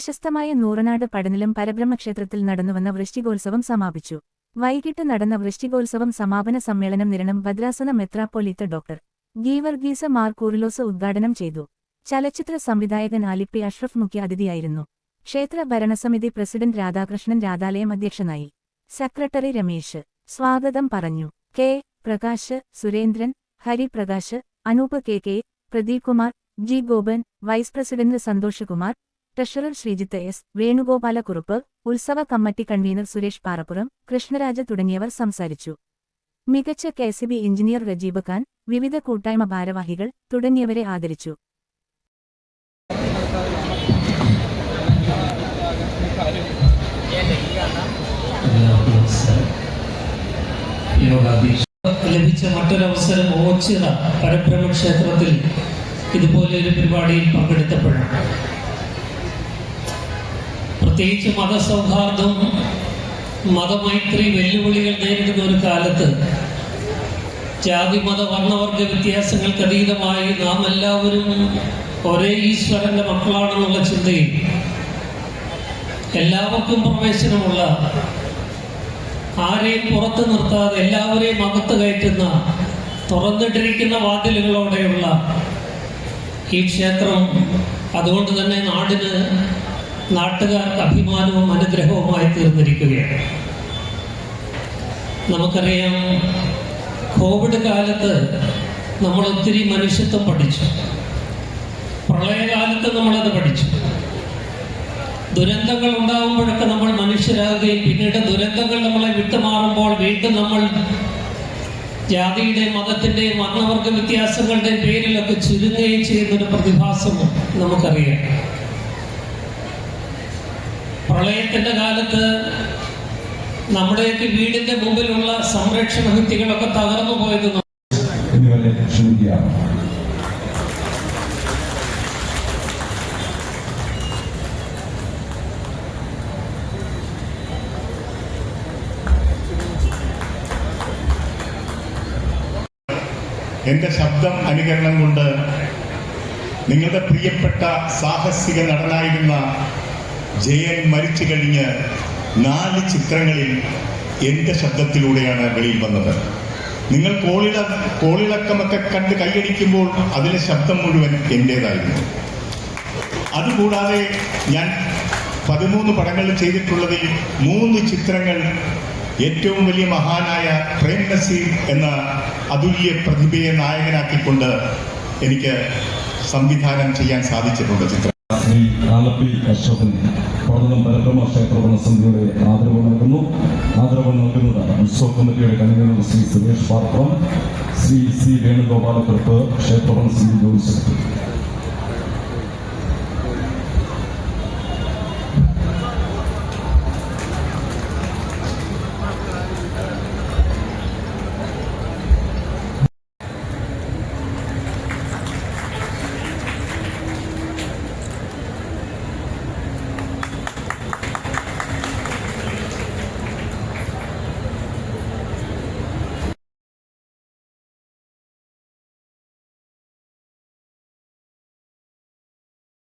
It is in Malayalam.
പ്രശസ്തമായ നൂറനാട് പടനിലം പരബ്രഹ്മക്ഷേത്രത്തിൽ നടന്നുവന്ന വൃഷ്ടികോത്സവം സമാപിച്ചു. വൈകിട്ട് നടന്ന വൃഷ്ടികോത്സവം സമാപന സമ്മേളനം നിരണം ഭദ്രാസന മെത്രാപ്പൊലീത്ത ഡോക്ടർ ഗീവർഗീസ മാർ കൂറിലോസ് ഉദ്ഘാടനം ചെയ്തു. ചലച്ചിത്ര സംവിധായകൻ ആലിപ്പി അഷ്റഫ് മുഖ്യ അതിഥിയായിരുന്നു ക്ഷേത്ര ഭരണസമിതി പ്രസിഡന്റ് രാധാകൃഷ്ണൻ രാധാലയം അധ്യക്ഷനായി. സെക്രട്ടറി രമേശ് സ്വാഗതം പറഞ്ഞു. K. Prakash Surendran Hariprakash Anoop K. K Pradeep Kumar G. Gopan vice president Santhosh Kumar treasurer Sreejith S. Venugopalakurup ഉത്സവ കമ്മിറ്റി കൺവീനർ സുരേഷ് പാറപ്പുറം കൃഷ്ണരാജ തുടങ്ങിയവർ സംസാരിച്ചു. മികച്ച കെസിബി എഞ്ചിനീയർ രജീബ് ഖാൻ വിവിധ കൂട്ടായ്മ ഭാരവാഹികൾ തുടങ്ങിയവരെ ആദരിച്ചു. ലഭിച്ച മറ്റൊരവസരം ഓച്ചിറ പരബ്രഹ്മ ക്ഷേത്രത്തിൽ ഇതുപോലെ ഒരു പരിപാടിയിൽ പങ്കെടുത്തപ്പോഴാണ്. പ്രത്യേകിച്ച് മതസൗഹാർദ്ദം മതമൈത്രി വെല്ലുവിളികൾ നേരിടുന്ന ഒരു കാലത്ത് ജാതി മത വർണവർഗ വ്യത്യാസങ്ങൾക്ക് അതീതമായി നാം എല്ലാവരും ഒരേ ഈശ്വരന്റെ മക്കളാണെന്നുള്ള ചിന്തയിൽ എല്ലാവർക്കും പ്രവേശനമുള്ള ആരെയും പുറത്തു നിർത്താതെ എല്ലാവരെയും അകത്ത് കയറ്റുന്ന തുറന്നിട്ടിരിക്കുന്ന വാതിലുകളോടെയുള്ള ഈ ക്ഷേത്രം അതുകൊണ്ട് തന്നെ നാടിന് നാട്ടുകാർക്ക് അഭിമാനവും അനുഗ്രഹവുമായി തീർന്നിരിക്കുകയാണ്. നമുക്കറിയാം കോവിഡ് കാലത്ത് നമ്മൾ ഒത്തിരി മനുഷ്യത്വം പഠിച്ചു. പ്രളയകാലത്ത് നമ്മളത് പഠിച്ചു. ദുരന്തങ്ങൾ ഉണ്ടാകുമ്പോഴൊക്കെ നമ്മൾ മനുഷ്യരാകുകയും പിന്നീട് ദുരന്തങ്ങൾ നമ്മളെ വിട്ടുമാറുമ്പോൾ വീണ്ടും നമ്മൾ ജാതിയുടെയും മതത്തിന്റെയും വർണവർഗ വ്യത്യാസങ്ങളുടെയും പേരിലൊക്കെ ചുരുങ്ങുകയും ചെയ്യുന്നൊരു പ്രതിഭാസം നമുക്കറിയാം. പ്രളയത്തിന്റെ കാലത്ത് നമ്മുടെയൊക്കെ വീടിന്റെ മുമ്പിലുള്ള സംരക്ഷണ ഭിത്തികളൊക്കെ തകർന്നു പോയത് എന്റെ ശബ്ദം അനുകരണം കൊണ്ട് നിങ്ങളുടെ പ്രിയപ്പെട്ട സാഹസിക നടനായിരുന്ന ജയൻ മരിച്ചു കഴിഞ്ഞ് നാല് ചിത്രങ്ങളിൽ എന്റെ ശബ്ദത്തിലൂടെയാണ് വെളിയിൽ വന്നത്. നിങ്ങൾ കോളിള കോളിളക്കമൊക്കെ കണ്ട് കൈയടിക്കുമ്പോൾ അതിലെ ശബ്ദം മുഴുവൻ എന്റേതായിരുന്നു അതുകൂടാതെ ഞാൻ പതിമൂന്ന് പടങ്ങൾ ചെയ്തിട്ടുള്ളതിൽ മൂന്ന് ചിത്രങ്ങൾ ഏറ്റവും വലിയ മഹാനായ പ്രേം നസീർ എന്ന അതുല്യ പ്രതിഭയെ നായകനാക്കിക്കൊണ്ട് എനിക്ക് സംവിധാനം ചെയ്യാൻ സാധിച്ചിട്ടുണ്ട് ചിത്രം ശ്രീ ആലപ്പി അശോകൻ പർവതം പരബ്രഹ്മ ക്ഷേത്രഭരണ സമിതിയുടെ ആദരവ് നൽകുന്നു. ആദരവ് നൽകുന്നത് ഉത്സവ കമ്മിറ്റിയുടെ കൺവീനർ ശ്രീ സുരേഷ് പാത്രം ശ്രീ സി വേണുഗോപാലക്കുറുപ്പ് ക്ഷേത്രഭരണ സമിതി ജോലി സെക്രട്ടറി